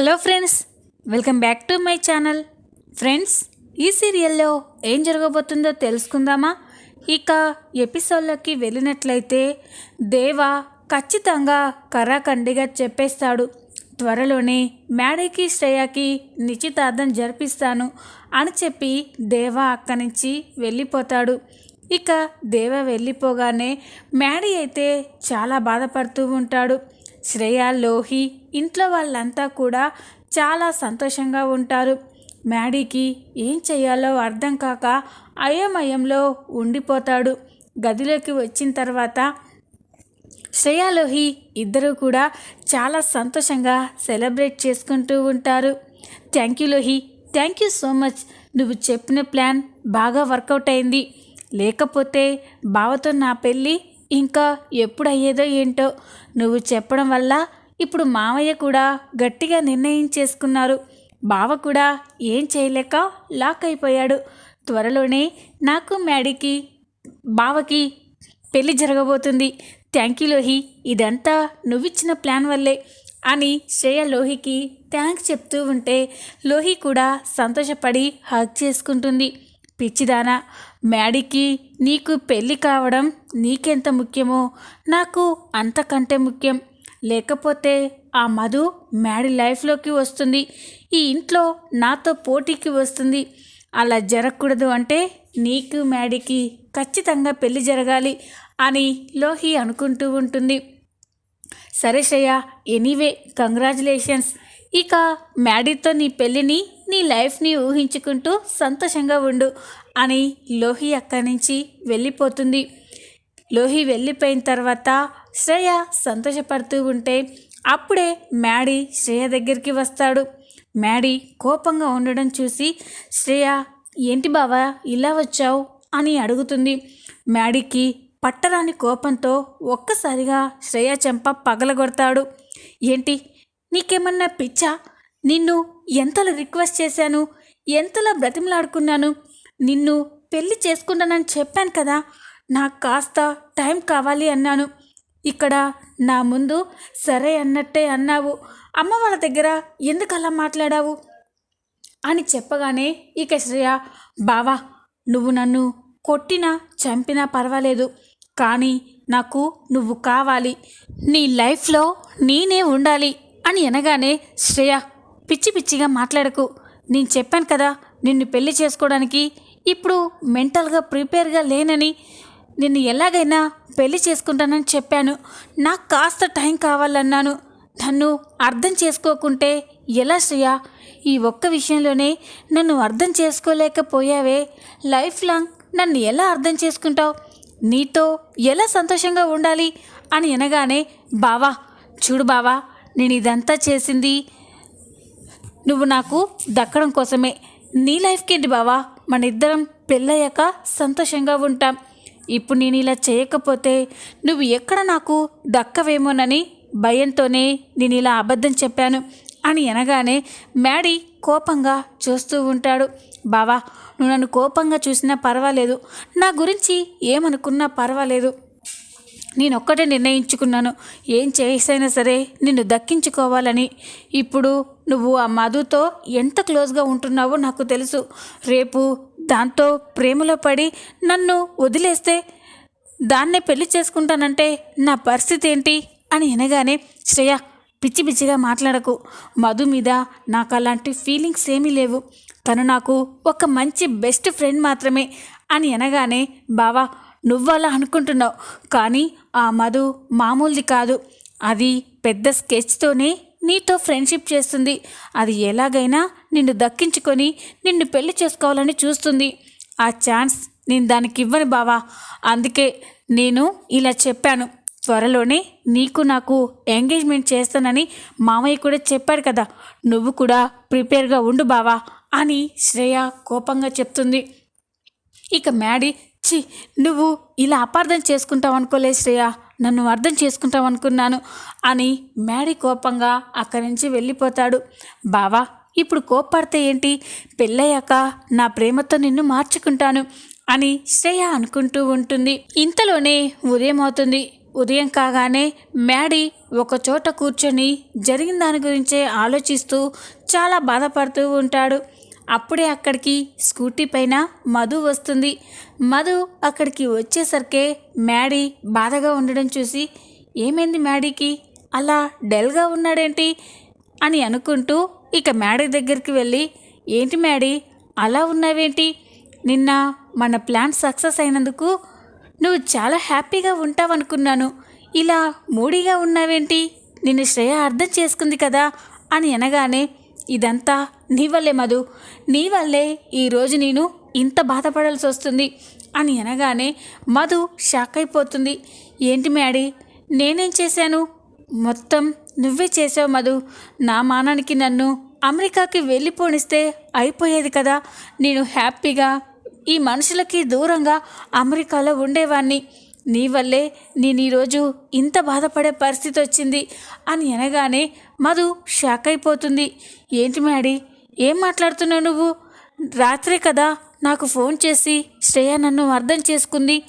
Hello friends welcome back to my channel. Friends ఈ సీరియల్లో ఏం జరగబోతుందో తెలుసుకుందామా? ఇక ఎపిసోడ్లోకి వెళ్ళినట్లయితే దేవ ఖచ్చితంగా కరాఖండిగా చెప్పేస్తాడు. త్వరలోనే మ్యాడీకి శ్రేయాకి నిశ్చితార్థం జరిపిస్తాను అని చెప్పి దేవ అక్కడి నుంచి వెళ్ళిపోతాడు. ఇక దేవ వెళ్ళిపోగానే మ్యాడీ అయితే చాలా బాధపడుతూ ఉంటాడు. శ్రేయ లోహి ఇంట్లో వాళ్ళంతా కూడా చాలా సంతోషంగా ఉంటారు. మ్యాడీకి ఏం చేయాలో అర్థం కాక అయోమయంలో ఉండిపోతాడు. గదిలోకి వచ్చిన తర్వాత శ్రేయాలోహి ఇద్దరు కూడా చాలా సంతోషంగా సెలబ్రేట్ చేసుకుంటూ ఉంటారు. Thank you Lohi. Thank you so much. నువ్వు చెప్పిన ప్లాన్ బాగా వర్కౌట్ అయింది. లేకపోతే బావతో నా పెళ్ళి ఇంకా ఎప్పుడు అయ్యేదో ఏంటో నువ్వు చెప్పడం వల్ల ఇప్పుడు మావయ్య కూడా గట్టిగా నిర్ణయం చేసుకున్నారు బావ కూడా ఏం చేయలేక లాక్ అయిపోయాడు. త్వరలోనే నాకు మ్యాడీకి బావకి పెళ్ళి జరగబోతుంది. థ్యాంక్ యూ లోహి ఇదంతా నువ్విచ్చిన ప్లాన్ వల్లే అని శ్రేయ లోహికి థ్యాంక్స్ చెప్తూ ఉంటే లోహి కూడా సంతోషపడి హక్ చేసుకుంటుంది. పిచ్చిదానా మ్యాడీకి నీకు పెళ్ళి కావడం నీకెంత ముఖ్యమో నాకు అంతకంటే ముఖ్యం. లేకపోతే ఆ మధు మ్యాడీ లైఫ్లోకి వస్తుంది. ఈ ఇంట్లో నాతో పోటీకి వస్తుంది. అలా జరగకూడదు అంటే నీకు మ్యాడీకి ఖచ్చితంగా పెళ్ళి జరగాలి అని లోహి అనుకుంటూ ఉంటుంది. సరే శ్రేయ ఎనీవే కంగ్రాచులేషన్స్. ఇక మ్యాడీతో నీ పెళ్ళిని నీ లైఫ్ని ఊహించుకుంటూ సంతోషంగా ఉండు అని లోహి అక్కడి నుంచి వెళ్ళిపోతుంది. లోహి వెళ్ళిపోయిన తర్వాత శ్రేయ సంతోషపడుతూ ఉంటే అప్పుడే మ్యాడీ శ్రేయ దగ్గరికి వస్తాడు. మ్యాడీ కోపంగా ఉండడం చూసి శ్రేయ ఏంటి బావా ఇలా వచ్చావు? అని అడుగుతుంది. మ్యాడీకి పట్టరాని కోపంతో ఒక్కసారిగా శ్రేయ చెంప పగలగొడతాడు. ఏంటి నీకేమన్నా పిచ్చా? నిన్ను ఎంతలా రిక్వెస్ట్ చేశాను? ఎంతలా బ్రతిమలాడుకున్నాను? నిన్ను పెళ్ళి చేసుకుంటానని చెప్పాను కదా. నాకు కాస్త టైం కావాలి అన్నాను. ఇక్కడ నా ముందు సరే అన్నట్టే అన్నావు. అమ్మ వాళ్ళ దగ్గర ఎందుకు అలా మాట్లాడావు? అని చెప్పగానే ఇక శ్రేయ బావా నువ్వు నన్ను కొట్టినా చంపినా పర్వాలేదు. కానీ నాకు నువ్వు కావాలి. నీ లైఫ్లో నేనే ఉండాలి. అని అనగానే శ్రేయ పిచ్చి పిచ్చిగా మాట్లాడకు. నేను చెప్పాను కదా నిన్ను పెళ్ళి చేసుకోవడానికి ఇప్పుడు మెంటల్గా ప్రిపేర్గా లేనని నిన్ను ఎలాగైనా పెళ్ళి చేసుకుంటానని చెప్పాను. నాకు కాస్త టైం కావాలన్నాను. నన్ను అర్థం చేసుకోకుంటే ఎలా శ్రేయ? ఈ ఒక్క విషయంలోనే నన్ను అర్థం చేసుకోలేకపోయావే. లైఫ్ లాంగ్ నన్ను ఎలా అర్థం చేసుకుంటావు? నీతో ఎలా సంతోషంగా ఉండాలి? అని అనగానే బావా చూడు బావా నేను ఇదంతా చేసింది. నువ్వు నాకు దక్కడం కోసమే. నీ లైఫ్కి ఏంటి బావా? మన ఇద్దరం పెళ్ళయ్యాక సంతోషంగా ఉంటాం. ఇప్పుడు నేను ఇలా చేయకపోతే నువ్వు ఎక్కడ నాకు దక్కవేమోనని భయంతోనే నేను ఇలా అబద్ధం చెప్పాను అని అనగానే మ్యాడీ కోపంగా చూస్తూ ఉంటాడు. బావా నువ్వు నన్ను కోపంగా చూసినా పర్వాలేదు. నా గురించి ఏమనుకున్నా పర్వాలేదు. నేను ఒక్కటే నిర్ణయించుకున్నాను. ఏం చేసైనా సరే నిన్ను దక్కించుకోవాలని. ఇప్పుడు నువ్వు ఆ మధుతో ఎంత క్లోజ్గా ఉంటున్నావో నాకు తెలుసు. రేపు దాంతో ప్రేమలో పడి నన్ను వదిలేస్తే దాన్నే పెళ్ళి చేసుకుంటానంటే నా పరిస్థితి ఏంటి అని అనగానే శ్రేయ పిచ్చి పిచ్చిగా మాట్లాడకు. మధు మీద నాకు అలాంటి ఫీలింగ్స్ ఏమీ లేవు. తను నాకు ఒక మంచి బెస్ట్ ఫ్రెండ్ మాత్రమే అని అనగానే బావా నువ్వలా అనుకుంటున్నావు. కానీ ఆ మధు మామూలుది కాదు. అది పెద్ద స్కెచ్తోనే నీతో ఫ్రెండ్షిప్ చేస్తుంది. అది ఎలాగైనా నిన్ను దక్కించుకొని నిన్ను పెళ్ళి చేసుకోవాలని చూస్తుంది. ఆ ఛాన్స్ నేను దానికి ఇవ్వను బావా. అందుకే నేను ఇలా చెప్పాను. త్వరలోనే నీకు నాకు ఎంగేజ్మెంట్ చేస్తానని మామయ్య కూడా చెప్పాడు కదా. నువ్వు కూడా ప్రిపేర్గా ఉండు బావా అని శ్రేయ కోపంగా చెప్తుంది. ఇక మ్యాడీ చి నువ్వు ఇలా అపార్థం చేసుకుంటావు అనుకోలే శ్రేయ. నన్ను అర్థం చేసుకుంటావు అనుకున్నాను అని మ్యాడీ కోపంగా అక్కడి నుంచి వెళ్ళిపోతాడు. బావా ఇప్పుడు కోప్పడితే ఏంటి? పెళ్ళయ్యాక నా ప్రేమతో నిన్ను మార్చుకుంటాను అని శ్రేయ అనుకుంటూ ఉంటుంది. ఇంతలోనే ఉదయం అవుతుంది ఉదయం కాగానే మ్యాడీ ఒక చోట కూర్చొని జరిగిన దాని గురించే ఆలోచిస్తూ చాలా బాధపడుతూ ఉంటాడు. అప్పుడే అక్కడికి స్కూటీ పైన మధు వస్తుంది. మధు అక్కడికి వచ్చేసరికే మ్యాడీ బాధగా ఉండడం చూసి ఏమైంది మ్యాడీకి? అలా డల్గా ఉన్నాడేంటి? అని అనుకుంటూ ఇక మ్యాడీ దగ్గరికి వెళ్ళి ఏంటి మ్యాడీ అలా ఉన్నావేంటి? నిన్న మన ప్లాన్ సక్సెస్ అయినందుకు నువ్వు చాలా హ్యాపీగా ఉంటావనుకున్నాను. ఇలా మూడీగా ఉన్నావేంటి? నిన్ను శ్రేయ అర్థం చేసుకుంది కదా? అని అనగానే ఇదంతా నీ వల్లే మధు నీ వల్లే ఈరోజు నేను ఇంత బాధపడాల్సి వస్తుంది అని అనగానే మధు షాక్ అయిపోతుంది. ఏంటి మ్యాడీ నేనేం చేశాను? మొత్తం నువ్వే చేసావు మధు. నా మానానికి నన్ను అమెరికాకి వెళ్ళిపోనిస్తే అయిపోయేది కదా. నేను హ్యాపీగా ఈ మనుషులకి దూరంగా అమెరికాలో ఉండేవాణ్ణి. నీ వల్లే నేను ఈరోజు ఇంత బాధపడే పరిస్థితి వచ్చింది అని అనగానే మధు షాక్ అయిపోతుంది. ఏంటి మ్యాడీ ఏం మాట్లాడుతున్నావు నువ్వు? రాత్రే కదా నాకు ఫోన్ చేసి శ్రేయ నన్ను అర్థం చేసుకుంది.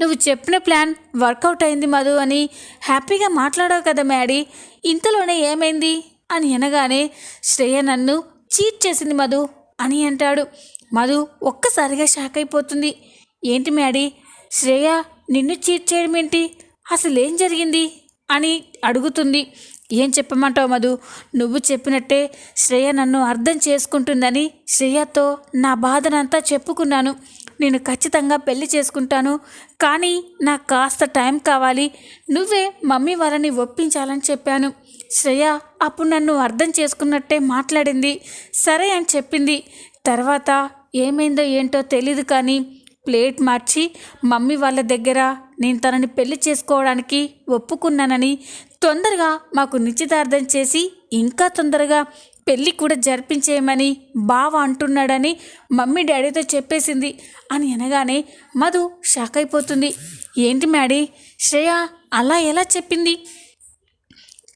నువ్వు చెప్పిన ప్లాన్ వర్కౌట్ అయింది మధు అని హ్యాపీగా మాట్లాడావు కదా మ్యాడీ. ఇంతలోనే ఏమైంది? అని అనగానే శ్రేయ నన్ను చీట్ చేసింది మధు అని అంటాడు. మధు ఒక్కసారిగా షాక్ అయిపోతుంది. ఏంటి మ్యాడీ? శ్రేయ నిన్ను చీట్ చేయడం ఏంటి? అసలు ఏం జరిగింది? అని అడుగుతుంది. ఏం చెప్పమంటావు మధు? నువ్వు చెప్పినట్టే శ్రేయ నన్ను అర్థం చేసుకుంటుందని శ్రేయతో నా బాధనంతా చెప్పుకున్నాను. నేను ఖచ్చితంగా పెళ్ళి చేసుకుంటాను. కానీ నాకు కాస్త టైం కావాలి. నువ్వే మమ్మీ వాళ్ళని ఒప్పించాలని చెప్పాను. శ్రేయ అప్పుడు నన్ను అర్థం చేసుకున్నట్టే మాట్లాడింది. సరే అని చెప్పింది. తర్వాత ఏమైందో ఏంటో తెలీదు కానీ ప్లేట్ మార్చి మమ్మీ వాళ్ళ దగ్గర నేను తనని పెళ్ళి చేసుకోవడానికి ఒప్పుకున్నానని తొందరగా మాకు నిశ్చితార్థం చేసి ఇంకా తొందరగా పెళ్ళి కూడా జరిపించేయమని బావ అంటున్నాడని మమ్మీ డాడీతో చెప్పేసింది అని అనగానే మధు షాక్ అయిపోతుంది. ఏంటి మ్యాడీ? శ్రేయ అలా ఎలా చెప్పింది?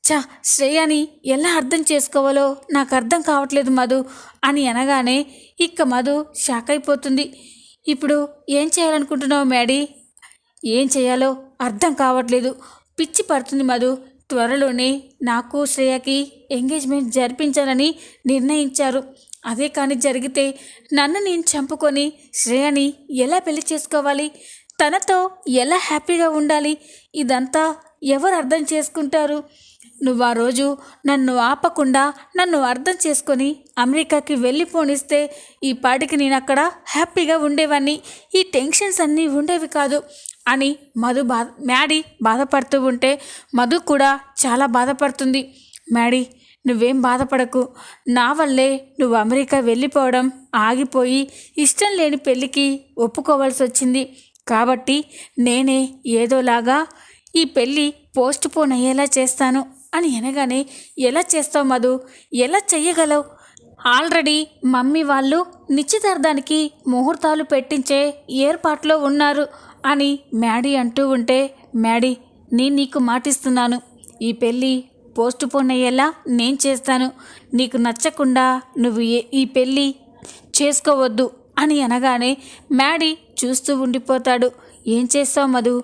చా శ్రేయని ఎలా అర్థం చేసుకోవాలో నాకు అర్థం కావట్లేదు మధు అని అనగానే ఇక మధు షాక్ అయిపోతుంది. ఇప్పుడు ఏం చేయాలనుకుంటున్నావు మ్యాడీ? ఏం చేయాలో అర్థం కావట్లేదు. పిచ్చి పడుతుంది మధు. త్వరలోనే నాకు శ్రేయకి ఎంగేజ్మెంట్ జరిపించాలని నిర్ణయించారు. అదే కానీ జరిగితే నన్ను నేను చంపుకొని శ్రేయని ఎలా పెళ్ళి చేసుకోవాలి? తనతో ఎలా హ్యాపీగా ఉండాలి? ఇదంతా ఎవరు అర్థం చేసుకుంటారు? నువ్వు ఆ రోజు నన్ను ఆపకుండా నన్ను అర్థం చేసుకొని అమెరికాకి వెళ్ళిపోనిస్తే ఈ పాటికి నేను అక్కడ హ్యాపీగా ఉండేవాన్ని ఈ టెన్షన్స్ అన్నీ ఉండేవి కాదు అని మధు బా మ్యాడీ బాధపడుతూ ఉంటే మధు కూడా చాలా బాధపడుతుంది. మ్యాడీ నువ్వేం బాధపడకు. నా వల్లే నువ్వు అమెరికా వెళ్ళిపోవడం ఆగిపోయి ఇష్టం లేని పెళ్ళికి ఒప్పుకోవాల్సి వచ్చింది కాబట్టి నేనే ఏదోలాగా ఈ పెళ్ళి పోస్ట్ పోన్ అయ్యేలా చేస్తాను అని అనగానే ఎలా చేస్తావు మధు? ఎలా చెయ్యగలవు? ఆల్రెడీ మమ్మీ వాళ్ళు నిశ్చితార్థానికి ముహూర్తాలు పెట్టించే ఏర్పాట్లో ఉన్నారు అని మ్యాడీ అంటూ ఉంటే మ్యాడీ నేను నీకు మాటిస్తున్నాను. ఈ పెళ్ళి పోస్ట్ పోన్ అయ్యేలా నేను చేస్తాను. నీకు నచ్చకుండా నువ్వు ఏ ఈ పెళ్ళి చేసుకోవద్దు అని అనగానే మ్యాడీ చూస్తూ ఉండిపోతాడు. ఏం చేస్తావు మధు?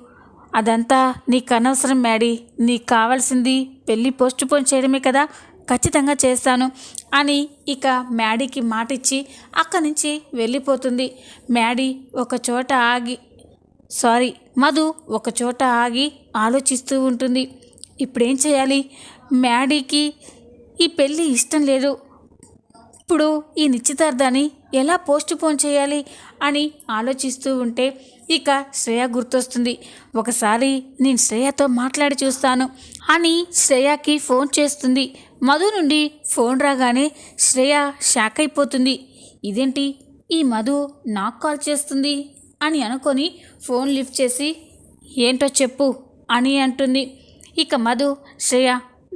అదంతా నీకు అనవసరం మ్యాడీ. నీకు కావాల్సింది పెళ్ళి పోస్ట్ పోన్ చేయడమే కదా. ఖచ్చితంగా చేస్తాను అని ఇక మ్యాడీకి మాట ఇచ్చి అక్కడి నుంచి వెళ్ళిపోతుంది. మ్యాడీ ఒక చోట ఆగి సారీ మధు ఒక చోట ఆగి ఆలోచిస్తూ ఉంటుంది. ఇప్పుడేం చేయాలి? మ్యాడీకి ఈ పెళ్ళి ఇష్టం లేదు. ఇప్పుడు ఈ నిశ్చితార్థాన్ని ఎలా పోస్ట్ పోన్ చేయాలి అని ఆలోచిస్తూ ఉంటే ఇక శ్రేయ గుర్తొస్తుంది. ఒకసారి నేను శ్రేయతో మాట్లాడి చూస్తాను అని శ్రేయకి ఫోన్ చేస్తుంది. మధు నుండి ఫోన్ రాగానే శ్రేయ షాక్ అయిపోతుంది. ఇదేంటి? ఈ మధు నాకు కాల్ చేస్తుంది అని అనుకొని ఫోన్ లిఫ్ట్ చేసి ఏంటో చెప్పు అని అంటుంది. ఇక మధు శ్రేయ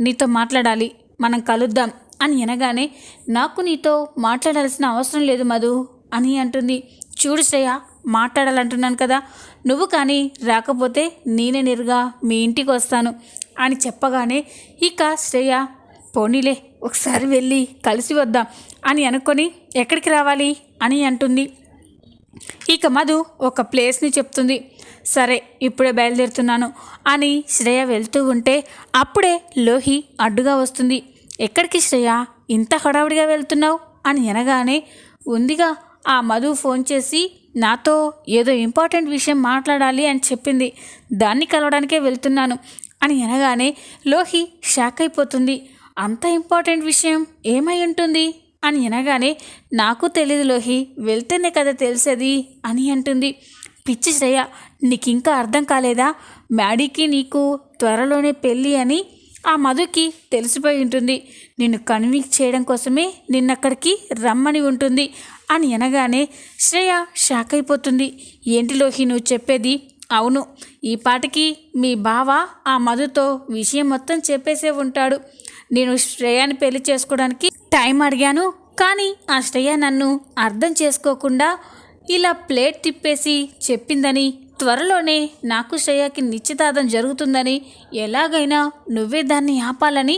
నీతో మాట్లాడాలి. మనం కలుద్దాం అని అనగానే నాకు నీతో మాట్లాడాల్సిన అవసరం లేదు మధు అని అంటుంది. చూడు శ్రేయ మాట్లాడాలంటున్నాను కదా నువ్వు కానీ రాకపోతే నేనే నేరుగా మీ ఇంటికి వస్తాను అని చెప్పగానే ఇక శ్రేయ పోనీలే ఒకసారి వెళ్ళి కలిసి వద్దాం అని అనుకొని ఎక్కడికి రావాలి? అని అంటుంది. ఇక మధు ఒక ప్లేస్ని చెప్తుంది. సరే ఇప్పుడే బయలుదేరుతున్నాను అని శ్రేయ వెళ్తూ ఉంటే అప్పుడే లోహి అడ్డుగా వస్తుంది. ఎక్కడికి శ్రేయ? ఇంత హడావుడిగా వెళ్తున్నావు? అని అనగానే ఉందిగా ఆ మధు ఫోన్ చేసి నాతో ఏదో ఇంపార్టెంట్ విషయం మాట్లాడాలి అని చెప్పింది. దాన్ని కలవడానికే వెళ్తున్నాను. అని అనగానే లోహి షాక్ అయిపోతుంది. అంత ఇంపార్టెంట్ విషయం ఏమై ఉంటుంది? అని అనగానే నాకు తెలియదు లోహి వెళ్తేనే కదా తెలిసేది అని అంటుంది. పిచ్చి శ్రేయ నీకింకా అర్థం కాలేదా? మ్యాడీకి నీకు త్వరలోనే పెళ్ళి అని ఆ మధుకి తెలిసిపోయి ఉంటుంది. నిన్ను కన్విన్స్ చేయడం కోసమే నిన్నక్కడికి రమ్మని ఉంటుంది అని అనగానే శ్రేయ షాక్ అయిపోతుంది. ఏంటిలోకి నువ్వు చెప్పేది? అవును ఈ పాటికి మీ బావ ఆ మధుతో విషయం మొత్తం చెప్పేసే ఉంటాడు. నేను శ్రేయాని పెళ్ళి చేసుకోవడానికి టైం అడిగాను కానీ ఆ శ్రేయ నన్ను అర్థం చేసుకోకుండా ఇలా ప్లేట్ తిప్పేసి చెప్పిందని త్వరలోనే నాకు శ్రేయకి నిశ్చితార్థం జరుగుతుందని ఎలాగైనా నువ్వే దాన్ని ఆపాలని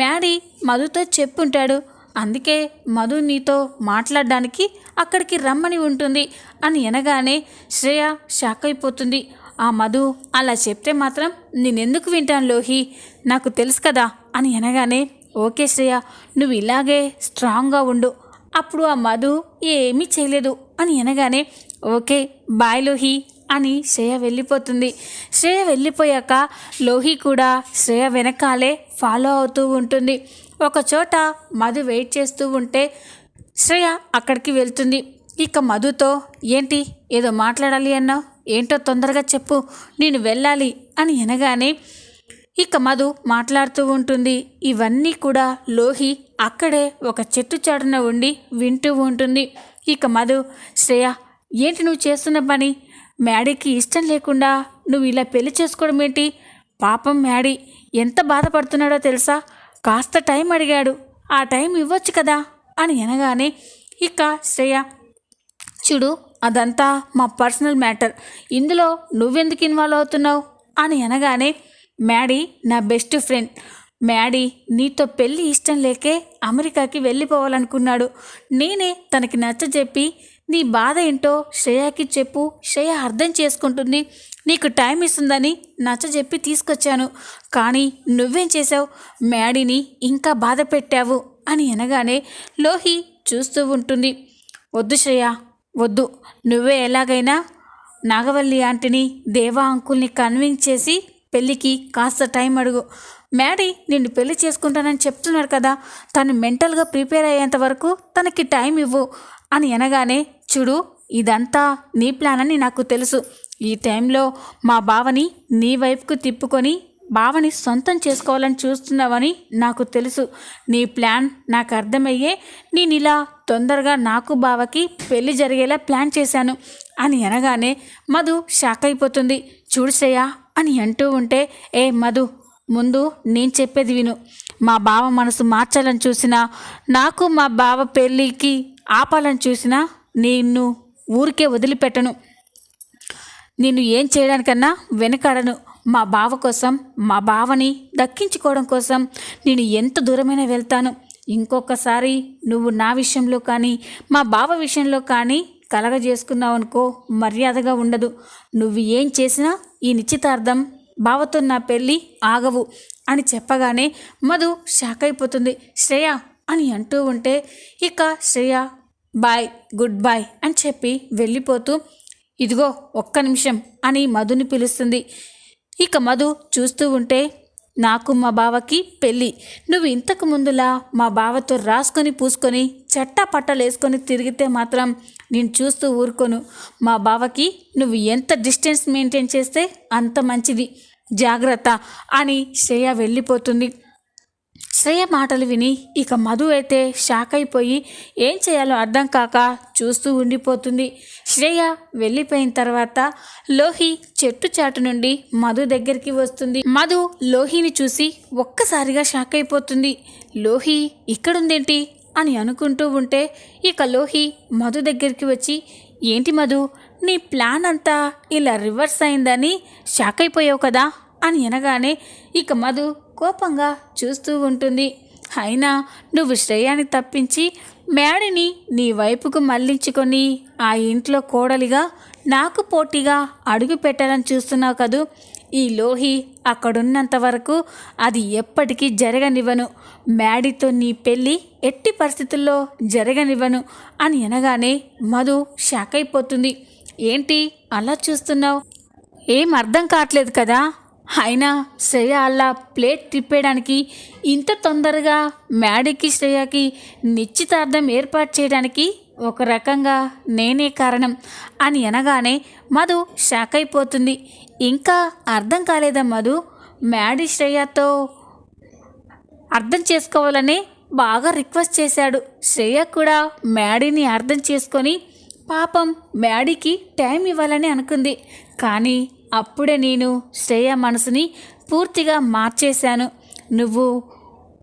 మ్యాడీ మధుతో చెప్పుంటాడు. అందుకే మధు నీతో మాట్లాడడానికి అక్కడికి రమ్మని ఉంటుంది అని అనగానే శ్రేయ షాక్ అయిపోతుంది. ఆ మధు అలా చెప్తే మాత్రం నేనెందుకు వింటాను లోహి? నాకు తెలుసు కదా అని అనగానే ఓకే శ్రేయ నువ్వు ఇలాగే స్ట్రాంగ్గా ఉండు. అప్పుడు ఆ మధు ఏమీ చేయలేదు అని అనగానే ఓకే బాయ్ లోహి. అని శ్రేయ వెళ్ళిపోతుంది. శ్రేయ వెళ్ళిపోయాక లోహి కూడా శ్రేయ వెనకాలే ఫాలో అవుతూ ఉంటుంది. ఒకచోట మధు వెయిట్ చేస్తూ ఉంటే శ్రేయ అక్కడికి వెళ్తుంది. ఇక మధుతో ఏంటి? ఏదో మాట్లాడాలి అన్నావు? ఏంటో తొందరగా చెప్పు. నేను వెళ్ళాలి అని అనగానే ఇక మధు మాట్లాడుతూ ఉంటుంది. ఇవన్నీ కూడా లోహి అక్కడే ఒక చెట్టు చాటున ఉండి వింటూ ఉంటుంది. ఇక మధు శ్రేయ ఏంటి నువ్వు చేస్తున్న పని? మ్యాడీకి ఇష్టం లేకుండా నువ్వు ఇలా పెళ్ళి చేసుకోవడం ఏంటి? పాపం మ్యాడీ ఎంత బాధపడుతున్నాడో తెలుసా? కాస్త టైం అడిగాడు. ఆ టైం ఇవ్వచ్చు కదా? అని అనగానే ఇక శ్రేయ చూడు అదంతా మా పర్సనల్ మ్యాటర్. ఇందులో నువ్వెందుకు ఇన్వాల్వ్ అవుతున్నావు? అని అనగానే మ్యాడీ నా బెస్ట్ ఫ్రెండ్. మ్యాడీ నీతో పెళ్ళి ఇష్టం లేకే అమెరికాకి వెళ్ళిపోవాలనుకున్నాడు. నేనే తనకి నచ్చజెప్పి నీ బాధ ఏంటో శ్రేయాకి చెప్పు. శ్రేయ అర్థం చేసుకుంటుంది. నీకు టైం ఇస్తుందని నచ్చజెప్పి తీసుకొచ్చాను. కానీ నువ్వేం చేసావు మ్యాడీని ఇంకా బాధ పెట్టావు అని అనగానే లోహి చూస్తూ ఉంటుంది. వద్దు శ్రేయ వద్దు. నువ్వే ఎలాగైనా నాగవల్లి ఆంటీని దేవా అంకుల్ని కన్విన్స్ చేసి పెళ్ళికి కాస్త టైం అడుగు. మ్యాడీ నిన్ను పెళ్ళి చేసుకుంటానని చెప్తున్నాడు కదా. తను మెంటల్గా ప్రిపేర్ అయ్యేంత వరకు తనకి టైం ఇవ్వు అని అనగానే చూడు ఇదంతా నీ ప్లాన్ అని నాకు తెలుసు. ఈ టైంలో మా బావని నీ వైపుకు తిప్పుకొని బావని సొంతం చేసుకోవాలని చూస్తున్నావని నాకు తెలుసు. నీ ప్లాన్ నాకు అర్థమయ్యే నేను ఇలా తొందరగా నాకు బావకి పెళ్ళి జరిగేలా ప్లాన్ చేశాను అని అనగానే మధు షాక్ అయిపోతుంది. చూడుసయ్యా అని అంటూ ఉంటే ఏ మధు ముందు నేను చెప్పేది విను. మా బావ మనసు మార్చాలని చూసినా నాకు మా బావ పెళ్ళికి ఆపాలని చూసినా నిన్ను ఊరికే వదిలిపెట్టను. నేను ఏం చేయడానికన్నా వెనకాడను. మా బావ కోసం మా బావని దక్కించుకోవడం కోసం నేను ఎంత దూరమైనా వెళ్తాను. ఇంకొకసారి నువ్వు నా విషయంలో కానీ మా బావ విషయంలో కానీ కలగజేసుకున్నావు అనుకో మర్యాదగా ఉండదు. నువ్వు ఏం చేసినా ఈ నిశ్చితార్థం బావతో నా పెళ్ళి ఆగవు అని చెప్పగానే మధు షాక్ అయిపోతుంది. శ్రేయ అని అంటూ ఉంటే ఇక శ్రేయ బాయ్ గుడ్ బాయ్ అని చెప్పి వెళ్ళిపోతూ ఇదిగో ఒక్క నిమిషం అని మధుని పిలుస్తుంది. ఇక మధు చూస్తూ ఉంటే నాకు మా బావకి పెళ్ళి. నువ్వు ఇంతకు ముందులా మా బావతో రాసుకొని పూసుకొని చట్టా పట్టలు వేసుకొని తిరిగితే మాత్రం నేను చూస్తూ ఊరుకోను. మా బావకి నువ్వు ఎంత డిస్టెన్స్ మెయింటైన్ చేస్తే అంత మంచిది. జాగ్రత్త అని శ్రేయ వెళ్ళిపోతుంది. శ్రేయ మాటలు విని ఇక మధు అయితే షాక్ అయిపోయి ఏం చేయాలో అర్థం కాక చూస్తూ ఉండిపోతుంది. శ్రేయ వెళ్ళిపోయిన తర్వాత లోహి చెట్టు చాటు నుండి మధు దగ్గరికి వస్తుంది. మధు లోహిని చూసి ఒక్కసారిగా షాక్ అయిపోతుంది. లోహి ఇక్కడుందేంటి? అని అనుకుంటూ ఉంటే ఇక లోహి మధు దగ్గరికి వచ్చి ఏంటి మధు నీ ప్లాన్ అంతా ఇలా రివర్స్ అయిందని షాక్ అయిపోయావు కదా? అని అనగానే ఇక మధు కోపంగా చూస్తూ ఉంటుంది. అయినా నువ్వు శ్రేయాన్ని తప్పించి మేడిని నీ వైపుకు మళ్ళించుకొని ఆ ఇంట్లో కోడలిగా నాకు పోటీగా అడుగు పెట్టాలని చూస్తున్నావు కదూ? ఈ లోహి అక్కడున్నంత వరకు అది ఎప్పటికీ జరగనివ్వను. మ్యాడీతో నీ పెళ్ళి ఎట్టి పరిస్థితుల్లో జరగనివ్వను అని అనగానే మధు షాక్ అయిపోతుంది ఏంటి అలా చూస్తున్నావు? ఏం అర్థం కావట్లేదు కదా? అయినా శ్రేయ అలా ప్లేట్ తిప్పేయడానికి ఇంత తొందరగా మ్యాడీకి శ్రేయకి నిశ్చితార్థం ఏర్పాటు చేయడానికి ఒక రకంగా నేనే కారణం అని అనగానే మధు షాక్ అయిపోతుంది. ఇంకా అర్థం కాలేదా మధు? మ్యాడీ శ్రేయతో అర్థం చేసుకోవాలని బాగా రిక్వెస్ట్ చేశాడు. శ్రేయ కూడా మ్యాడీని అర్థం చేసుకొని పాపం మ్యాడీకి టైం ఇవ్వాలని అనుకుంది. కానీ అప్పుడే నేను శ్రేయ మనసుని పూర్తిగా మార్చేశాను. నువ్వు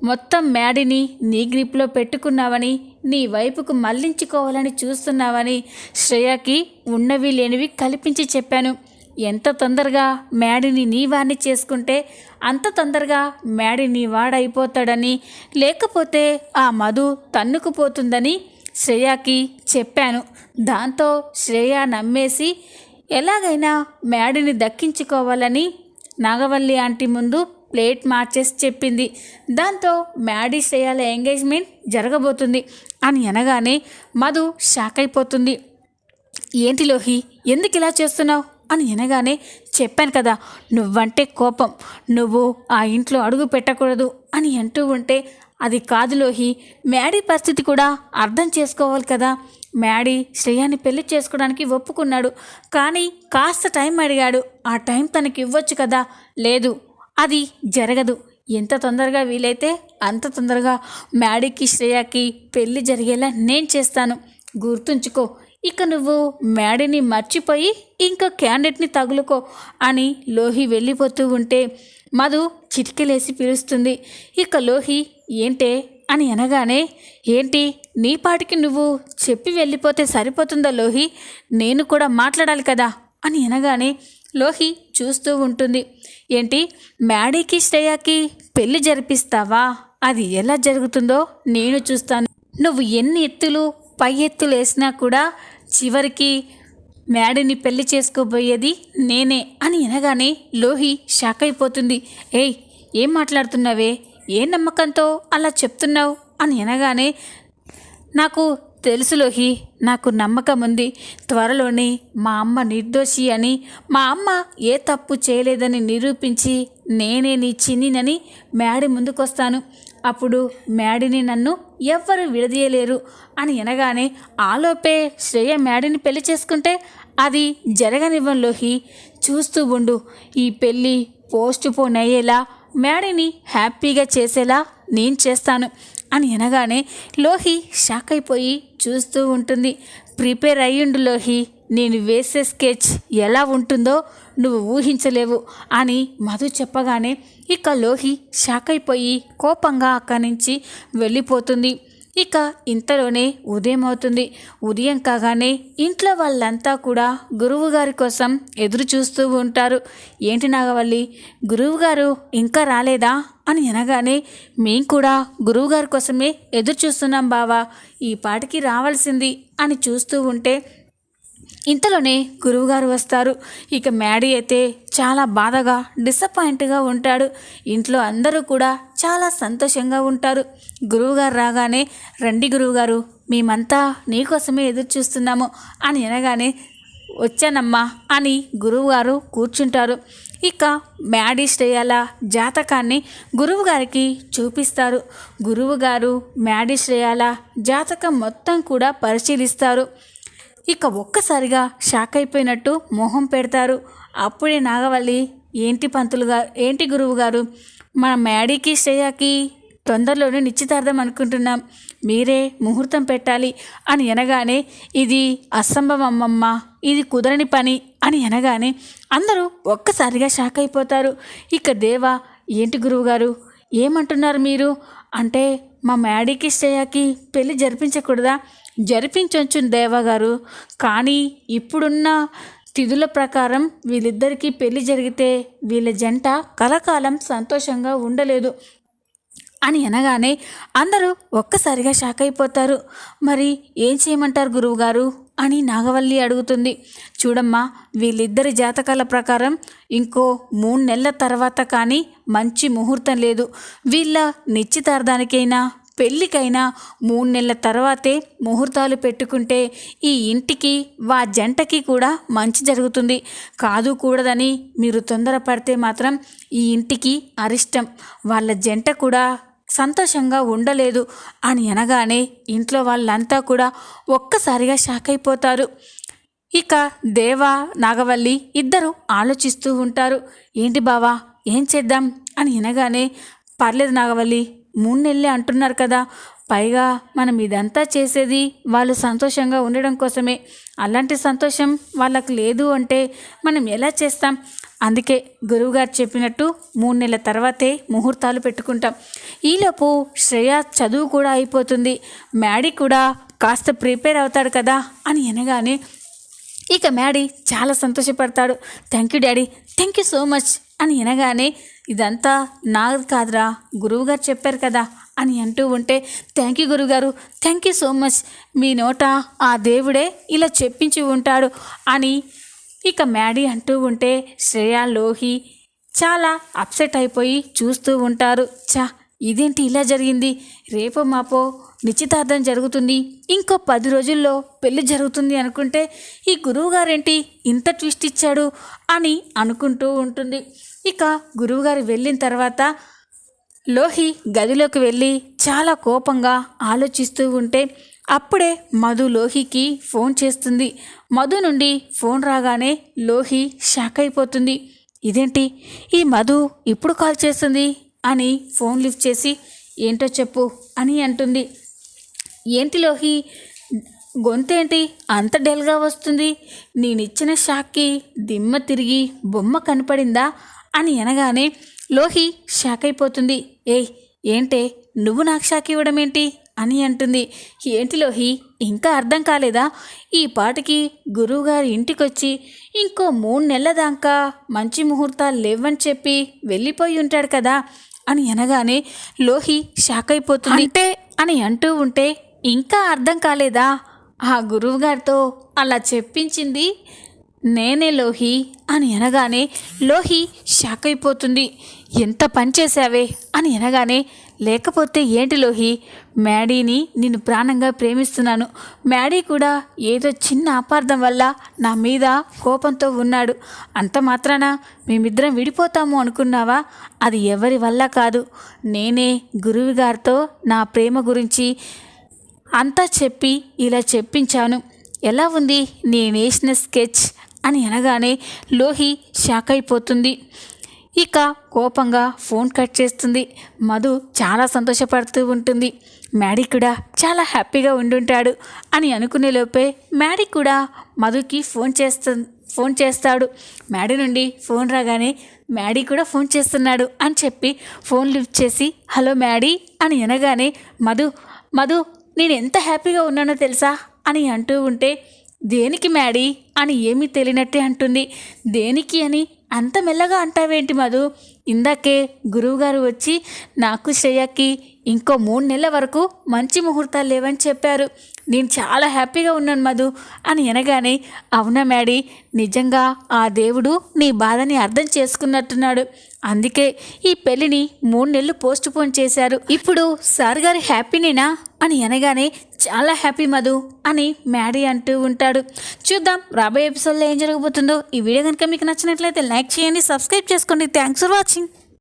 మొత్తం మ్యాడీని నీ గ్రిప్లో పెట్టుకున్నావని నీ వైపుకు మళ్ళించుకోవాలని చూస్తున్నావని శ్రేయకి ఉన్నవి లేనివి కల్పించి చెప్పాను. ఎంత తొందరగా మ్యాడీని నీ వాడిని చేసుకుంటే అంత తొందరగా మ్యాడీ వాడైపోతాడని లేకపోతే ఆ మధు తన్నుకుపోతుందని శ్రేయాకి చెప్పాను. దాంతో శ్రేయ నమ్మేసి ఎలాగైనా మ్యాడీని దక్కించుకోవాలని నాగవల్లి ఆంటీ ముందు ప్లేట్ మార్చేసి చెప్పింది. దాంతో మ్యాడీ శ్రేయాల ఎంగేజ్మెంట్ జరగబోతుంది అని అనగానే మధు షాక్ అయిపోతుంది. ఏంటి లోహి ఎందుకు ఇలా చేస్తున్నావు? అని అనగానే చెప్పాను కదా నువ్వంటే కోపం నువ్వు ఆ ఇంట్లో అడుగు పెట్టకూడదు అని అంటూ ఉంటే అది కాదు లోహి మ్యాడీ పరిస్థితి కూడా అర్థం చేసుకోవాలి కదా. మ్యాడీ శ్రేయాని పెళ్ళి చేసుకోవడానికి ఒప్పుకున్నాడు. కానీ కాస్త టైం అడిగాడు. ఆ టైం తనకి ఇవ్వచ్చు కదా? లేదు. అది జరగదు. ఎంత తొందరగా వీలైతే అంత తొందరగా మ్యాడీకి శ్రేయాకి పెళ్ళి జరిగేలా నేను చేస్తాను. గుర్తుంచుకో ఇక నువ్వు మ్యాడీని మర్చిపోయి ఇంకా క్యాండిడేట్ని తగులుకో అని లోహి వెళ్ళిపోతూ ఉంటే మధు చిటికెలేసి పిలుస్తుంది. ఇక లోహి ఏంటే? అని అనగానే ఏంటి? నీ పాటికి నువ్వు చెప్పి వెళ్ళిపోతే సరిపోతుందా లోహి? నేను కూడా మాట్లాడాలి కదా? అని అనగానే లోహి చూస్తూ ఉంటుంది. ఏంటి? మ్యాడీకి శ్రేయాకి పెళ్ళి జరిపిస్తావా? అది ఎలా జరుగుతుందో నేను చూస్తాను. నువ్వు ఎన్ని ఎత్తులు పై ఎత్తులు వేసినా కూడా చివరికి మ్యాడీని పెళ్ళి చేసుకోబోయేది నేనే అని అనగానే లోహి షాక్ అయిపోతుంది. ఏయ్ ఏం మాట్లాడుతున్నావే? ఏ నమ్మకంతో అలా చెప్తున్నావు అని అనగానే నాకు తెలుసు లోహి నాకు నమ్మకం ఉంది. త్వరలోనే మా అమ్మ నిర్దోషి అని మా అమ్మ ఏ తప్పు చేయలేదని నిరూపించి నేనే నీ చిన్నినని మ్యాడీ ముందుకొస్తాను. అప్పుడు మ్యాడీని నన్ను ఎవ్వరు విడదీయలేరు. అని అనగానే ఆలోపే శ్రేయ మ్యాడీని పెళ్ళి చేసుకుంటే అది జరగనివ్వం లోహి. చూస్తూ ఉండు ఈ పెళ్ళి పోస్ట్ పోన్ అయ్యేలా మ్యాడీని హ్యాపీగా చేసేలా నేను చేస్తాను అని అనగానే లోహి షాక్ అయిపోయి చూస్తూ ఉంటుంది. ప్రిపేర్ అయ్యుండు లోహి నేను వేసే స్కెచ్ ఎలా ఉంటుందో నువ్వు ఊహించలేవు అని మధు చెప్పగానే ఇక లోహి షాక్ అయిపోయి కోపంగా అక్కడి నుంచి వెళ్ళిపోతుంది. ఇక ఇంతలోనే ఉదయం అవుతుంది. ఉదయం కాగానే ఇంట్లో వాళ్ళంతా కూడా గురువు గారి కోసం ఎదురు చూస్తూ ఉంటారు. ఏంటి నాగవల్లి? గురువు గారు ఇంకా రాలేదా? అని అనగానే మేం కూడా గురువుగారి కోసమే ఎదురు చూస్తున్నాం బావా. ఈ పాటికి రావాల్సింది అని చూస్తూ ఉంటే ఇంతలోనే గురువుగారు వస్తారు. ఇక మ్యాడీ అయితే చాలా బాధగా డిసప్పాయింట్గా ఉంటాడు. ఇంట్లో అందరూ కూడా చాలా సంతోషంగా ఉంటారు. గురువుగారు రాగానే రండి గురువుగారు మేమంతా నీకోసమే ఎదురు చూస్తున్నాము అని అనగానే వచ్చానమ్మా అని గురువుగారు కూర్చుంటారు. ఇక మ్యాడీ శ్రేయాల జాతకాన్ని గురువుగారికి చూపిస్తారు. గురువుగారు మ్యాడీ శ్రేయాల జాతకం మొత్తం కూడా పరిశీలిస్తారు. ఇక ఒక్కసారిగా షాక్ అయిపోయినట్టు మొహం పెడతారు. అప్పుడే నాగవల్లి ఏంటి పంతులు గారు ఏంటి గురువు గారు? మన మ్యాడీకి శ్రేయాకి తొందరలోనే నిశ్చితార్థం అనుకుంటున్నాం. మీరే ముహూర్తం పెట్టాలి అని అనగానే ఇది అసంభవం అమ్మమ్మ ఇది కుదరని పని అని అనగానే అందరూ ఒక్కసారిగా షాక్ అయిపోతారు. ఇక దేవా ఏంటి గురువుగారు ఏమంటున్నారు మీరు? అంటే మా మ్యాడీకి శ్రేయాకి పెళ్ళి జరిపించకూడదా? జరిపించవచ్చు దేవగారు. కానీ ఇప్పుడున్న తిథుల ప్రకారం వీళ్ళిద్దరికీ పెళ్ళి జరిగితే వీళ్ళ జంట కలకాలం సంతోషంగా ఉండలేదు అని అనగానే అందరూ ఒక్కసారిగా షాక్ అయిపోతారు. మరి ఏం చేయమంటారు గురువుగారు? అని నాగవల్లి అడుగుతుంది. చూడమ్మా వీళ్ళిద్దరి జాతకాల ప్రకారం ఇంకో మూడు నెలల తర్వాత కానీ మంచి ముహూర్తం లేదు. వీళ్ళ నిశ్చితార్థానికైనా పెళ్ళికైనా మూడు నెలల తర్వాతే ముహూర్తాలు పెట్టుకుంటే ఈ ఇంటికి వా జంటకి కూడా మంచి జరుగుతుంది. కాదు కూడదని మీరు తొందరపడితే మాత్రం ఈ ఇంటికి అరిష్టం. వాళ్ళ జంట కూడా సంతోషంగా ఉండలేదు అని అనగానే ఇంట్లో వాళ్ళంతా కూడా ఒక్కసారిగా షాక్ అయిపోతారు. ఇక దేవ నాగవల్లి ఇద్దరు ఆలోచిస్తూ ఉంటారు. ఏంటి బావా ఏం చేద్దాం? అని వినగానే పర్లేదు నాగవల్లి మూడు నెలలే అంటున్నారు కదా. పైగా మనం ఇదంతా చేసేది వాళ్ళు సంతోషంగా ఉండడం కోసమే. అలాంటి సంతోషం వాళ్ళకు లేదు అంటే మనం ఎలా చేస్తాం? అందుకే గురువుగారు చెప్పినట్టు మూడు నెలల తర్వాతే ముహూర్తాలు పెట్టుకుంటాం. ఈలోపు శ్రేయ చదువు కూడా అయిపోతుంది. మ్యాడీ కూడా కాస్త ప్రిపేర్ అవుతాడు కదా అని అనగానే ఇక మ్యాడీ చాలా సంతోషపడతాడు. Thank you daddy. Thank you so much. అని అనగానే ఇదంతా నాది కాదురా గురువుగారు చెప్పారు కదా అని అంటూ ఉంటే థ్యాంక్ యూ గురుగారు థ్యాంక్ యూ సో మచ్ మీ నోట ఆ దేవుడే ఇలా చెప్పించి ఉంటాడు అని ఇక మ్యాడీ అంటూ ఉంటే శ్రేయా లోహి చాలా అప్సెట్ అయిపోయి చూస్తూ ఉంటారు. చా ఇదేంటి ఇలా జరిగింది? రేపో మాపో నిశ్చితార్థం జరుగుతుంది. ఇంకో పది రోజుల్లో పెళ్ళి జరుగుతుంది అనుకుంటే ఈ గురువుగారేంటి ఇంత ట్విస్ట్ ఇచ్చాడు అని అనుకుంటూ ఉంటుంది. ఇక గురువుగారు వెళ్ళిన తర్వాత లోహి గదిలోకి వెళ్ళి చాలా కోపంగా ఆలోచిస్తూ ఉంటే అప్పుడే మధు లోహికి ఫోన్ చేస్తుంది. మధు నుండి ఫోన్ రాగానే లోహి షాక్ అయిపోతుంది. ఇదేంటి? ఈ మధు ఇప్పుడు కాల్ చేస్తుంది? అని ఫోన్ లిఫ్ట్ చేసి ఏంటో చెప్పు అని అంటుంది. ఏంటి లోహి? గొంతేంటి? అంత డెల్గా వస్తుంది. నేనిచ్చిన షాక్కి దిమ్మ తిరిగి బొమ్మ కనపడిందా? అని అనగానే లోహి షాక్ అయిపోతుంది. ఏయ్ ఏంటే? నువ్వు నాకు షాక్ ఇవ్వడం ఏంటి? అని అంటుంది. ఏంటి లోహి? ఇంకా అర్థం కాలేదా? ఈ పాటికి గురువుగారి ఇంటికొచ్చి ఇంకో మూడు నెలల దాకా మంచి ముహూర్తాలు లేవని చెప్పి వెళ్ళిపోయి ఉంటాడు కదా. అని అనగానే లోహి షాక్ అయిపోతుంది. అంటే? అని అంటూ ఉంటే ఇంకా అర్థం కాలేదా? ఆ గురువుగారితో అలా చెప్పించింది నేనే లోహి అని అనగానే లోహి షాక్ అయిపోతుంది. ఎంత పని చేశావే అని అనగానే లేకపోతే ఏంటి లోహి? మ్యాడీని నిన్ను ప్రాణంగా ప్రేమిస్తున్నాను. మ్యాడీ కూడా ఏదో చిన్న అపార్థం వల్ల నా మీద కోపంతో ఉన్నాడు. అంత మాత్రాన మేమిద్దరం విడిపోతాము అనుకున్నావా? అది ఎవరి వల్ల కాదు. నేనే గురువు గారితో నా ప్రేమ గురించి అంతా చెప్పి ఇలా చెప్పించాను. ఎలా ఉంది నేనేసిన స్కెచ్? అని అనగానే లోహి షాక్ అయిపోతుంది. ఇక కోపంగా ఫోన్ కట్ చేస్తుంది. మధు చాలా సంతోషపడుతూ ఉంటుంది. మ్యాడీ కూడా చాలా హ్యాపీగా ఉండుంటాడు అని అనుకునే లోపే మ్యాడీ కూడా మధుకి ఫోన్ చేస్తు ఫోన్ చేస్తాడు. మ్యాడీ నుండి ఫోన్ రాగానే మ్యాడీ కూడా ఫోన్ చేస్తున్నాడు అని చెప్పి ఫోన్ లిఫ్ట్ చేసి హలో మ్యాడీ అని అనగానే మధు మధు నేను ఎంత హ్యాపీగా ఉన్నానో తెలుసా? అని అంటూ ఉంటే దేనికి మ్యాడీ? అని ఏమీ తెలియనట్టే అంటుంది. దేనికి? అని అంత మెల్లగా అంటావేంటి మధు? ఇందాకే గురువుగారు వచ్చి నాకు శ్రేయకి ఇంకో మూడు నెలల వరకు మంచి ముహూర్తాలు లేవని చెప్పారు. నేను చాలా హ్యాపీగా ఉన్నాను మధు అని అనగానే అవునా మ్యాడీ నిజంగా ఆ దేవుడు నీ బాధని అర్థం చేసుకున్నట్టున్నాడు. అందుకే ఈ పెళ్ళిని మూడు నెలలు పోస్ట్ పోన్ చేశారు. ఇప్పుడు సార్ గారి హ్యాపీనేనా? అని అనగానే చాలా హ్యాపీ మధు అని మ్యాడీ అంటూ ఉంటాడు. చూద్దాం రాబోయే ఎపిసోడ్లో ఏం జరగబోతుందో. ఈ వీడియో కనుక మీకు నచ్చినట్లయితే లైక్ చేయండి సబ్స్క్రైబ్ చేసుకోండి. Thanks for watching.